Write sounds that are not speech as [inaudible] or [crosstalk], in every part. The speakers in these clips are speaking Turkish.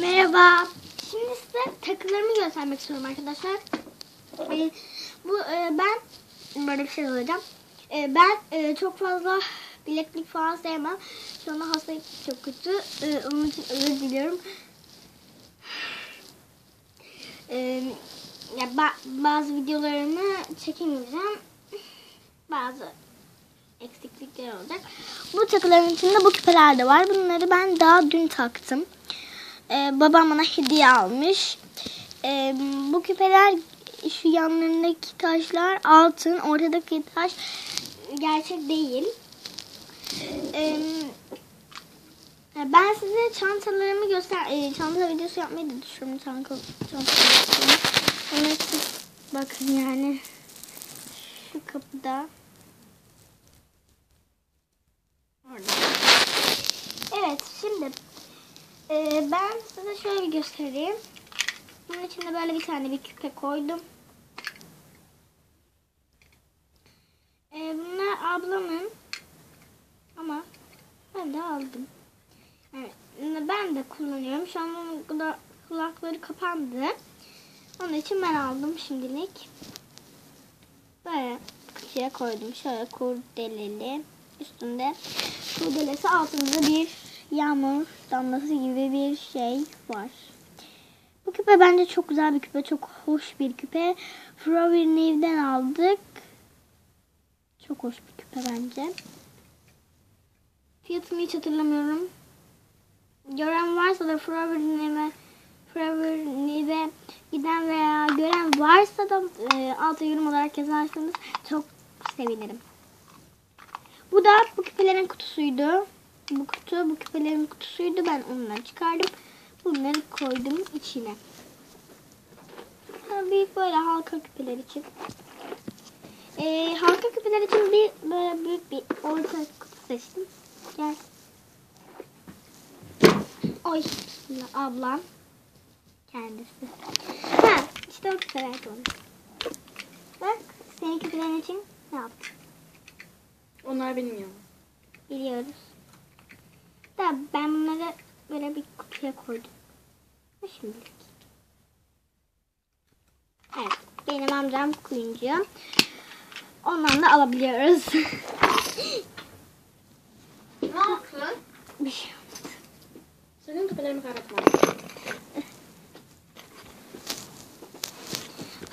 Merhaba. Şimdi size takılarımı göstermek istiyorum arkadaşlar. Ee, bu e, ben böyle bir şey söyleyeceğim. Ee, ben e, çok fazla bileklik falan sevmem. Şu anda hastayım çok kötü. Ee, onun için özür diliyorum. Ee, ya ba- bazı videolarımı çekemeyeceğim. Bazı eksiklikler olacak. Bu takıların içinde bu küpeler de var. Bunları ben daha dün taktım. Ee, babam bana hediye almış. Ee, bu küpeler şu yanlarındaki taşlar altın, ortadaki taş gerçek değil. Ee, ben size çantalarımı göster, e, çanta videosu yapmayı da düşünüyorum. Çanta, çanta videosu. Siz bakın yani şu kapıda. Orada. Evet şimdi e, ben size şöyle bir göstereyim. Bunun içinde böyle bir tane bir küpe koydum. E, bunlar ablamın ama ben de aldım. Evet, ben de kullanıyorum. Şu an kula- kulakları kapandı. Onun için ben aldım şimdilik. Böyle kutuya koydum. Şöyle kurdeleli. Üstünde kurdelesi altında bir yağmur damlası gibi bir şey var. Bu küpe bence çok güzel bir küpe. Çok hoş bir küpe. Forever Neve'den aldık. Çok hoş bir küpe bence. Fiyatını hiç hatırlamıyorum. Gören varsa da Forever Neve'e Forever Neve'e giden veya gören varsa da e, alta yorum olarak yazarsanız çok sevinirim. Bu da bu küpelerin kutusuydu. Bu kutu bu küpelerin kutusuydu. Ben onları çıkardım. Bunları koydum içine. Ha, büyük böyle halka küpeler için. Ee, halka küpeler için bir böyle büyük bir orta kutu seçtim. Gel. Oy ablam kendisi. Ha işte o küpeler konu. Bak senin küpelerin için ne yaptım? Onlar bilmiyor. Biliyoruz. Da ben bunları böyle bir kutuya koydum. Şimdilik. Evet. Benim amcam kuyumcu. Ondan da alabiliyoruz. Ne yaptın? bir şey. Senin küpelerimi kaybetme.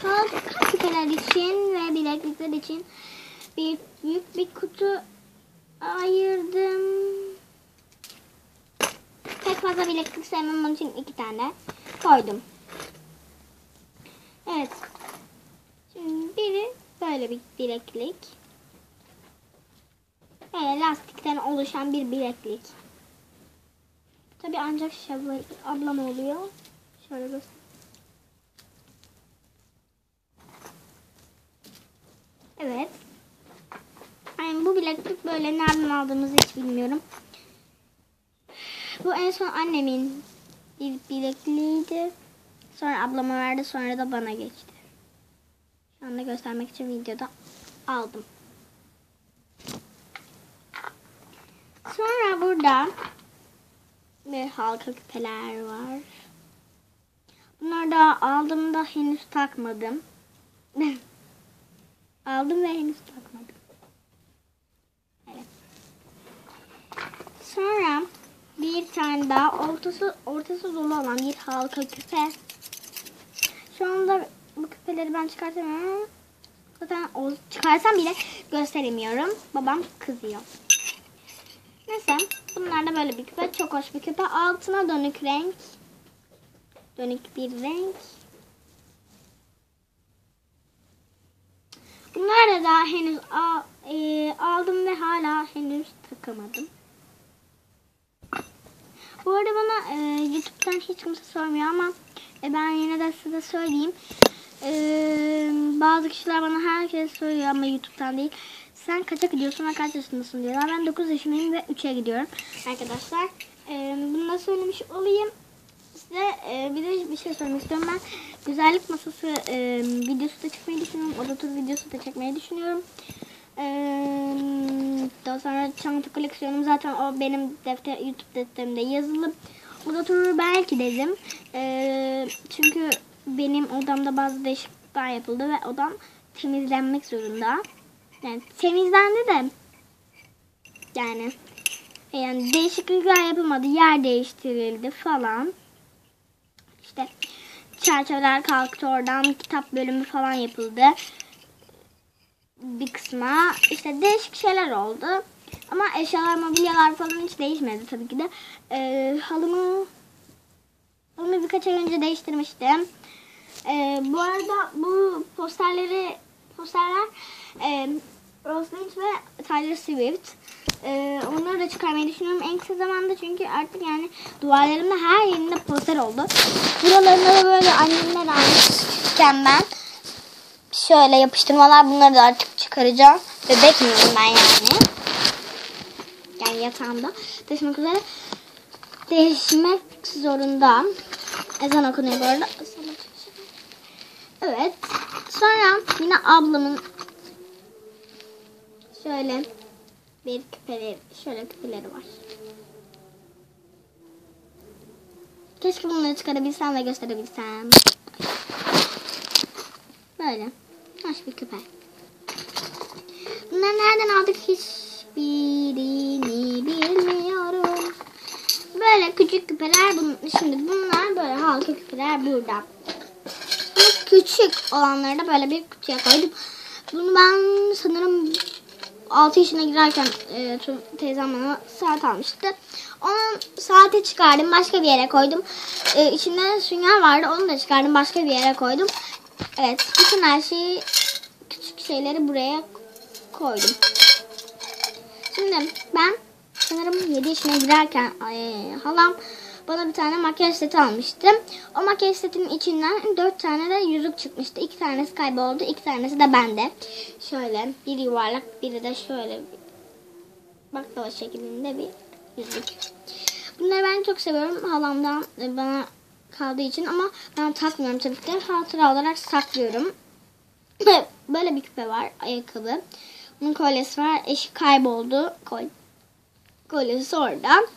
Halka küpeler için ve bileklikler için bir büyük bir kutu ayırdım. Fazla bileklik sevmem onun için iki tane koydum. Evet. Şimdi biri böyle bir bileklik. Böyle lastikten oluşan bir bileklik. Tabi ancak şabla, ablam oluyor. Şöyle göstereyim. Evet. Yani bu bileklik böyle nereden aldığımızı hiç bilmiyorum. Bu en son annemin bir bilekliğiydi. Sonra ablama verdi sonra da bana geçti. Şu anda göstermek için videoda aldım. Sonra burada bir halka küpeler var. Bunları da aldığımda henüz takmadım. [laughs] Aldım ve henüz takmadım. Evet. Sonra bir tane daha ortası ortası dolu olan bir halka küpe. Şu anda bu küpeleri ben çıkartamıyorum. Zaten o çıkarsam bile gösteremiyorum. Babam kızıyor. Neyse bunlar da böyle bir küpe. Çok hoş bir küpe. Altına dönük renk. Dönük bir renk. Bunlar da daha henüz al, e, aldım ve hala henüz takamadım. Bu arada bana e, YouTube'dan hiç kimse sormuyor ama e, ben yine de size söyleyeyim. E, bazı kişiler bana herkes soruyor ama YouTube'dan değil. Sen kaça gidiyorsun ve kaç yaşındasın diyorlar. Ben 9 yaşındayım ve 3'e gidiyorum arkadaşlar. E, bunu da söylemiş olayım. Size e, bir de bir şey söylemek istiyorum. Ben güzellik masası e, videosu da çekmeyi düşünüyorum. Oda tur videosu da çekmeyi düşünüyorum. E, daha sonra çanta koleksiyonum zaten o benim defter YouTube defterimde yazılı. burada durur belki dedim. Ee, çünkü benim odamda bazı değişiklikler yapıldı ve odam temizlenmek zorunda. Yani temizlendi de yani yani değişiklikler yapılmadı. Yer değiştirildi falan. İşte çerçeveler kalktı oradan. Kitap bölümü falan yapıldı. Bir kısma işte değişik şeyler oldu. Ama eşyalar, mobilyalar falan hiç değişmedi tabii ki de. Ee, halımı halımı birkaç ay önce değiştirmiştim. Ee, bu arada bu posterleri posterler e, Rose Lynch ve Tyler Swift. Ee, onları da çıkarmayı düşünüyorum en kısa zamanda çünkü artık yani duvarlarımda her yerinde poster oldu. Buralarında da böyle annemler almışken ben şöyle yapıştırmalar bunları da artık çıkaracağım. Bebek miyim ben yani. Yani yatağımda değişmek üzere değişmek zorunda. Ezan okunuyor bu arada. Evet. Sonra yine ablamın şöyle bir küpeleri, şöyle küpeleri var. Keşke bunları çıkarabilsem ve gösterebilsem. Böyle. Hoş bir küpe. Bunları nereden aldık hiçbirini bilmiyorum. Böyle küçük küpeler. Bun, şimdi bunlar böyle halka küpeler burada. Bu küçük olanları da böyle bir kutuya koydum. Bunu ben sanırım 6 yaşına girerken e, teyzem bana saat almıştı. Onu saate çıkardım. Başka bir yere koydum. E, içinde sünger vardı. Onu da çıkardım. Başka bir yere koydum. Evet. Bütün her şeyi şeyleri buraya koydum. Şimdi ben sanırım 7 yaşına girerken ay, halam bana bir tane makyaj seti almıştı. O makyaj setinin içinden 4 tane de yüzük çıkmıştı. 2 tanesi kayboldu. 2 tanesi de bende. Şöyle bir yuvarlak biri de şöyle baklava şeklinde bir yüzük. Bunları ben çok seviyorum. Halamdan bana kaldığı için ama ben takmıyorum tabii ki. Hatıra olarak saklıyorum. [laughs] Böyle bir küpe var. Ayakkabı. Bunun kolyesi var. Eşi kayboldu. Kol kolyesi orada.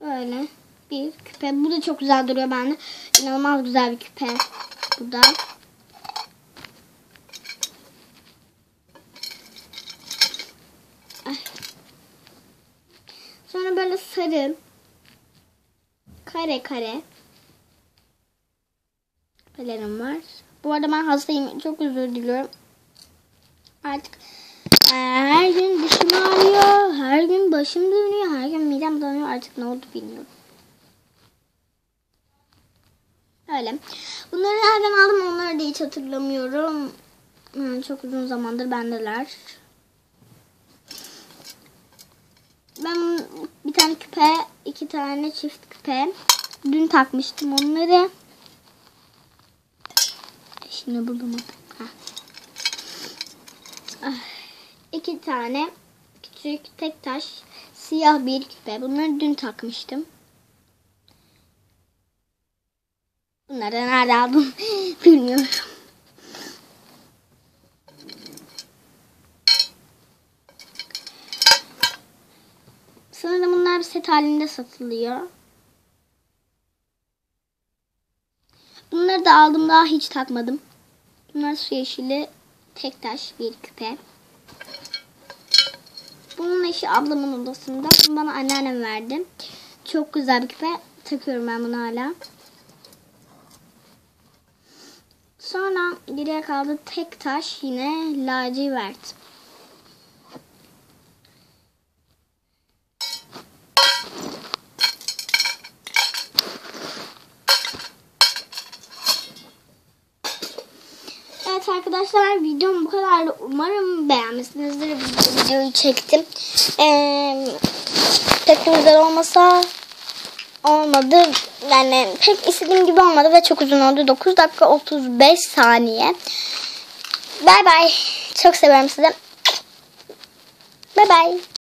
Böyle bir küpe. Bu da çok güzel duruyor bende. İnanılmaz güzel bir küpe. Bu da. Sonra böyle sarı. Kare kare. Küpelerim var. Bu arada ben hastayım. Çok özür diliyorum. Artık her gün dişim ağrıyor. Her gün başım dönüyor. Her gün midem dönüyor. Artık ne oldu bilmiyorum. Öyle. Bunları nereden aldım onları da hiç hatırlamıyorum. Hmm, çok uzun zamandır bendeler. Ben bir tane küpe, iki tane çift küpe. Dün takmıştım onları. Şimdi bulamadım. Ah iki tane küçük tek taş siyah bir küpe. Bunları dün takmıştım. Bunları nerede aldım [laughs] bilmiyorum. Sanırım bunlar bir set halinde satılıyor. Bunları da aldım daha hiç takmadım. Bunlar su yeşili tek taş bir küpe. Bunun eşi ablamın odasında. Bana anneannem verdi. Çok güzel bir küpe. Takıyorum ben bunu hala. Sonra geriye kaldı tek taş yine lacivert. Evet arkadaşlar videom bu kadar. Umarım beğenmişsinizdir. Videoyu çektim. Ee, pek güzel olmasa olmadı. Yani pek istediğim gibi olmadı ve çok uzun oldu. 9 dakika 35 saniye. Bay bay. Çok seviyorum sizi. Bay bay.